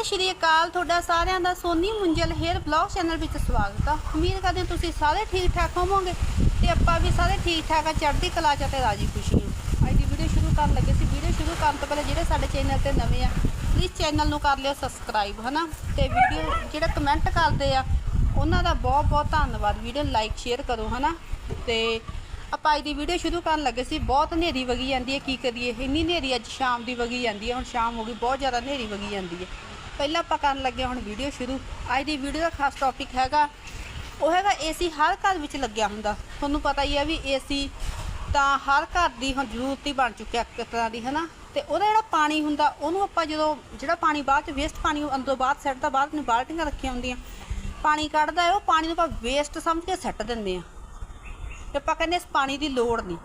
ਸਤਿ ਸ਼੍ਰੀ ਅਕਾਲ, ਤੁਹਾਡਾ ਸਾਰਿਆਂ ਦਾ Soni Munjal hair blog channel ਵਿੱਚ ਸਵਾਗਤ ਆ। ਉਮੀਦ ਕਰਦੇ ਹਾਂ ਤੁਸੀਂ ਸਾਰੇ ਠੀਕ ਠਾਕ ਹੋਵੋਗੇ ਤੇ ਆਪਾਂ ਵੀ ਸਾਰੇ ਠੀਕ ਠਾਕ ਆ, ਚੜ੍ਹਦੀ ਕਲਾ ਚ ਤੇ ਰਾਜੀ ਖੁਸ਼ੀ ਅੱਜ ਦੀ ਵੀਡੀਓ ਸ਼ੁਰੂ ਕਰਨ ਲੱਗੇ ਸੀ। ਵੀਡੀਓ ਸ਼ੁਰੂ ਕਰਨ ਤੋਂ ਪਹਿਲਾਂ ਜਿਹੜੇ ਸਾਡੇ ਚੈਨਲ ਤੇ ਨਵੇਂ ਆ ਪਲੀਜ਼ ਚੈਨਲ ਨੂੰ ਕਰ ਲਿਓ ਸਬਸਕ੍ਰਾਈਬ ਹਨਾ? ਤੇ ਵੀਡੀਓ ਜਿਹੜਾ ਕਮੈਂਟ ਕਰਦੇ ਆ, ਉਹਨਾਂ ਦਾ ਬਹੁਤ ਬਹੁਤ ਧੰਨਵਾਦ। ਵੀਡੀਓ ਲਾਈਕ ਸ਼ੇਅਰ ਕਰੋ, ਹਨਾ? ਤੇ ਆਪਾਂ ਅੱਜ ਦੀ ਵੀਡੀਓ ਸ਼ੁਰੂ ਕਰਨ ਲੱਗੇ ਸੀ। ਬਹੁਤ ਹਨੇਰੀ ਵਗੀ ਜਾਂਦੀ ਹੈ, ਕੀ ਕਰੀਏ? ਇੰਨੀ ਹਨੇਰੀ ਅੱਜ ਸ਼ਾਮ ਦੀ ਵਗੀ ਜਾਂਦੀ ਹੈ। ਹੁਣ ਸ਼ਾਮ ਹੋ ਗਈ, ਬਹੁਤ ਜ਼ਿਆਦਾ ਹਨੇਰੀ ਵਗੀ ਜਾਂਦੀ ਹੈ। ਪਹਿਲਾਂ ਆਪਾਂ ਕਰਨ ਲੱਗੇ ਹੁਣ ਵੀਡੀਓ ਸ਼ੁਰੂ। ਅੱਜ ਦੀ ਵੀਡੀਓ ਦਾ ਖਾਸ ਟੌਪਿਕ ਹੈਗਾ, ਉਹ ਹੈਗਾ ਏਸੀ ਹਰ ਘਰ ਵਿੱਚ ਲੱਗਿਆ ਹੁੰਦਾ। ਤੁਹਾਨੂੰ ਪਤਾ ਹੀ ਹੈ ਵੀ ਏਸੀ ਤਾਂ ਹਰ ਘਰ ਦੀ ਹੁਣ ਜ਼ਰੂਰਤ ਹੀ ਬਣ ਚੁੱਕਿਆ ਇੱਕ ਤਰ੍ਹਾਂ ਦੀ, ਹਨਾ? ਤੇ ਉਹਦਾ ਜਿਹੜਾ ਪਾਣੀ ਹੁੰਦਾ, ਉਹਨੂੰ ਆਪਾਂ ਜਦੋਂ, ਜਿਹੜਾ ਪਾਣੀ ਬਾਅਦ ਚ ਵੇਸਟ ਪਾਣੀ ਅੰਦਰੋਂ ਬਾਅਦ ਸੈੱਟ ਦਾ ਬਾਹਰ ਨੇ ਬਾਲਟੀਆਂ ਰੱਖੀਆਂ ਹੁੰਦੀਆਂ। ਪਾਣੀ ਕੱਢਦਾ ਹੈ, ਉਹ ਪਾਣੀ ਨੂੰ ਆਪਾਂ ਵੇਸਟ ਸਮਝ ਕੇ ਸੱਟ ਦਿੰਦੇ ਆ ਤੇ ਆਪਾਂ ਕਹਿੰਦੇ ਇਸ ਪਾਣੀ ਦੀ ਲੋੜ ਨਹੀਂ।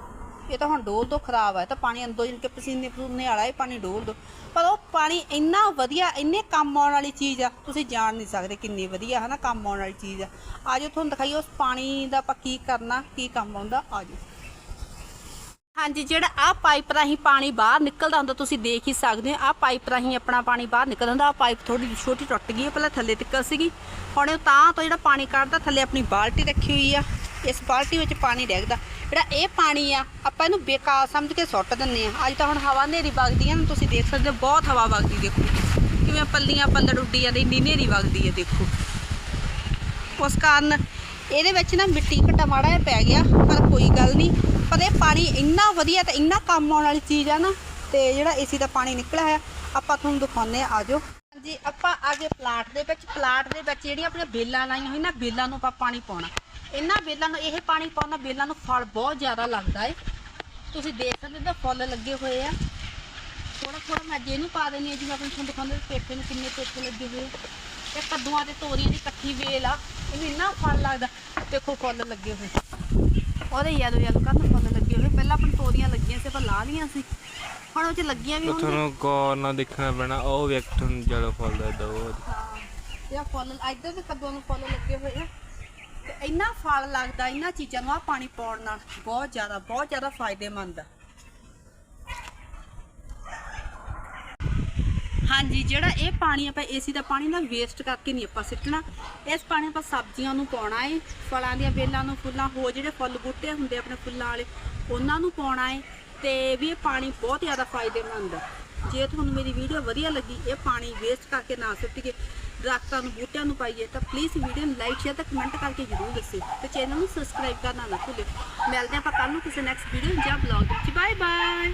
ਇਹ ਤਾਂ ਹੁਣ ਡੋਲ ਤੋਂ ਖਰਾਬ ਹੈ ਤਾਂ ਪਾਣੀ ਅੰਦਰੋਂ ਜਿੰਨ ਕੇ ਪਸੀਨੇ ਪਸੂਨੇ ਵਾਲਾ ਇਹ ਪਾਣੀ ਡੋਲ ਦੋ। ਪਰ ਉਹ ਪਾਣੀ ਇੰਨਾ ਵਧੀਆ, ਇੰਨੇ ਕੰਮ ਆਉਣ ਵਾਲੀ ਚੀਜ਼ ਆ, ਤੁਸੀਂ ਜਾਣ ਨਹੀਂ ਸਕਦੇ ਕਿੰਨੀ ਵਧੀਆ ਹੈ ਨਾ ਕੰਮ ਆਉਣ ਵਾਲੀ ਚੀਜ਼ ਆ। ਆਜੋ ਤੁਹਾਨੂੰ ਦਿਖਾਈਏ ਉਸ ਪਾਣੀ ਦਾ ਆਪਾਂ ਕੀ ਕਰਨਾ, ਕੀ ਕੰਮ ਆਉਂਦਾ, ਆਜੋ। ਹਾਂਜੀ, ਜਿਹੜਾ ਆ ਪਾਈਪ ਰਾਹੀਂ ਪਾਣੀ ਬਾਹਰ ਨਿਕਲਦਾ ਹੁੰਦਾ, ਤੁਸੀਂ ਦੇਖ ਹੀ ਸਕਦੇ ਹੋ ਆ ਪਾਈਪ ਰਾਹੀਂ ਆਪਣਾ ਪਾਣੀ ਬਾਹਰ ਨਿਕਲਦਾ ਹੁੰਦਾ ਆ ਪਾਈਪ ਥੋੜੀ ਜਿਹੀ ਛੋਟੀ ਟੁੱਟ ਗਈ ਹੈ, ਪਹਿਲਾਂ ਥੱਲੇ ਤਿੱਕਰ ਸੀਗੀ। ਹੁਣ ਉਹ ਤਾਂ ਤੋਂ ਜਿਹੜਾ ਪਾਣੀ ਕੱਢਦਾ, ਥੱਲੇ ਆਪਣੀ ਬਾਲਟੀ ਰੱਖੀ ਹੋਈ ਆ। ਇਸ ਬਾਲਟੀ ਵਿੱਚ ਪਾਣੀ ਡੈਗਦਾ। ਜਿਹੜਾ ਇਹ ਪਾਣੀ ਆ, ਆਪਾਂ ਇਹਨੂੰ ਬੇਕਾਰ ਸਮਝ ਕੇ ਸੁੱਟ ਦਿੰਨੇ ਆ। ਅੱਜ ਤਾਂ ਹੁਣ ਹਵਾ ਹਨੇਰੀ ਵਗਦੀ ਆ ਨਾ, ਤੁਸੀਂ ਦੇਖ ਸਕਦੇ ਹੋ, ਬਹੁਤ ਹਵਾ ਵਗਦੀ ਦੇਖੋ। ਕਿਵੇਂ ਪੱਲੀਆਂ ਪੱਲੜ ਉੱਡੀ ਜਾਂਦੀ ਇੰਨੀ ਹਨੇਰੀ ਵਗਦੀ ਹੈ ਦੇਖੋ। ਉਸ ਕਾਰਨ ਇਹਦੇ ਵਿੱਚ ਨਾ ਮਿੱਟੀ ਘਟਾ ਮਾੜਾ ਜਿਹਾ ਪੈ ਗਿਆ, ਪਰ ਕੋਈ ਗੱਲ ਨਹੀਂ। ਪਰ ਇਹ ਪਾਣੀ ਇੰਨਾ ਵਧੀਆ ਤੇ ਇੰਨਾ ਕੰਮ ਆਉਣ ਵਾਲੀ ਚੀਜ਼ ਆ ਨਾ, ਤੇ ਜਿਹੜਾ ਏਸੀ ਦਾ ਪਾਣੀ ਨਿਕਲਿਆ ਹੋਇਆ, ਆਪਾਂ ਤੁਹਾਨੂੰ ਦਿਖਾਉਂਦੇ ਆ, ਆਜੋ। ਹਾਂਜੀ, ਆਪਾਂ ਆਗੇ ਪਲਾਟ ਦੇ ਵਿੱਚ, ਪਲਾਟ ਦੇ ਵਿੱਚ ਜਿਹੜੀਆਂ ਆਪਣੀਆਂ ਬੇਲਾਂ ਲਾਈਆਂ ਹੋਈਆਂ ਨਾ, ਬੇਲਾਂ ਨੂੰ ਆਪਾਂ ਪਾਣੀ ਪਾਉਣਾ। ਇਹਨਾਂ ਬੇਲਾਂ ਨੂੰ ਇਹ ਪਾਣੀ ਪਾਉਣਾ ਬੇਲਾਂ ਨੂੰ ਫਲ ਬਹੁਤ ਜ਼ਿਆਦਾ ਲੱਗਦਾ ਏ। ਤੁਸੀਂ ਦੇਖ ਸਕਦੇ ਹੋ ਫੁੱਲ ਲੱਗੇ ਹੋਏ ਆ। ਥੋੜਾ ਥੋੜਾ ਮੈਂ ਅੱਜ ਇਹਨੂੰ ਪਾ ਦੇਣੀ ਆ ਜਿਵੇਂ ਆਪਾਂ ਤੁਹਾਨੂੰ ਦਿਖਾਉਂਦੇ ਪੇਪੇ ਨੂੰ ਕਿੰਨੇ ਪੇਪੇ ਲੱਗੇ ਹੋਏ। ਇਹ ਕੱਦੂਆਂ ਤੇ ਤੋਰੀਆਂ ਦੀ ਇਕੱਠੀ ਵੇਲ ਆ ਇਹਨੂੰ ਇੰਨਾ ਫਲ ਲੱਗਦਾ। ਦੇਖੋ ਫੁੱਲ ਲੱਗੇ ਹੋਏ। ਉਹਦੇ ਯੈਲੋ ਯੈਲੋ ਕੰਨ ਫੁੱਲ ਲੱਗੇ ਹੋਏ। ਪਹਿਲਾਂ ਆਪਾਂ ਨੂੰ ਤੋਰੀਆਂ ਲੱਗੀਆਂ ਸੀ ਆਪਾਂ ਲਾ ਲੀਆਂ ਸੀ। ਹੁਣ ਉਹ ਚ ਲੱਗੀਆਂ ਵੀ ਹੋਣਗੀਆਂ। ਤੁਹਾਨੂੰ ਗੌਰ ਨਾਲ ਦੇਖਣਾ ਪੈਣਾ ਉਹ ਵਿਅਕਤੀ ਨੂੰ ਜਦੋਂ ਫੁੱਲਦਾ ਏਦਾਂ ਉਹ ਹਾਂ ਇਹ ਫੁੱਲ ਇੱਧਰ ਵੀ ਕੱਦੂਆਂ ਨੂੰ ਫੁੱਲ ਲੱਗੇ ਹੋਏ ਆ। ਤੇ ਇੰਨਾ ਫਲ ਲੱਗਦਾ ਇਹਨਾਂ ਚੀਜ਼ਾਂ ਨੂੰ ਆ ਪਾਣੀ ਪਾਉਣ ਨਾਲ ਬਹੁਤ ਜ਼ਿਆਦਾ ਬਹੁਤ ਜ਼ਿਆਦਾ ਫਾਇਦੇਮੰਦ ਆ। ਹਾਂਜੀ, ਜਿਹੜਾ ਇਹ ਪਾਣੀ ਆਪਾਂ ਏਸੀ ਦਾ ਪਾਣੀ ਨਾ ਵੇਸਟ ਕਰਕੇ ਨਹੀਂ ਆਪਾਂ ਸਿੱਟਣਾ। ਇਸ ਪਾਣੀ ਆਪਾਂ ਸਬਜ਼ੀਆਂ ਨੂੰ ਪਾਉਣਾ ਏ, ਫਲਾਂ ਦੀਆਂ ਵੇਲਾਂ ਨੂੰ, ਫੁੱਲਾਂ ਹੋ ਜਿਹੜੇ ਫੁੱਲ ਬੂਟੇ ਹੁੰਦੇ ਆਪਣੇ ਫੁੱਲਾਂ ਵਾਲੇ, ਉਹਨਾਂ ਨੂੰ ਪਾਉਣਾ ਏ। ਤੇ ਵੀ ਇਹ ਪਾਣੀ ਬਹੁਤ ਜ਼ਿਆਦਾ ਫਾਇਦੇਮੰਦ ਹੈ ਜੇ ਤੁਹਾਨੂੰ ਮੇਰੀ ਵੀਡੀਓ ਵਧੀਆ ਲੱਗੀ, ਇਹ ਪਾਣੀ ਵੇਸਟ ਕਰਕੇ ਨਾ ਸੁੱਟੀਏ, ਦਰਖਤਾਂ ਨੂੰ, ਬੂਟਿਆਂ ਨੂੰ ਪਾਈਏ, ਤਾਂ ਪਲੀਜ਼ ਵੀਡੀਓ ਨੂੰ ਲਾਈਕ ਸ਼ੇਅਰ ਤੇ ਕਮੈਂਟ ਕਰਕੇ ਜਰੂਰ ਦੱਸਿਓ। ਤੇ ਚੈਨਲ ਨੂੰ ਸਬਸਕ੍ਰਾਈਬ ਕਰਨਾ ਨਾ ਭੁੱਲਿਓ। ਮਿਲਦੇ ਹਾਂ ਆਪਾਂ ਕੱਲ ਨੂੰ ਕਿਸੇ ਨੈਕਸਟ ਵੀਡੀਓ ਜਾਂ ਬਲੌਗ ਵਿੱਚ। Bye bye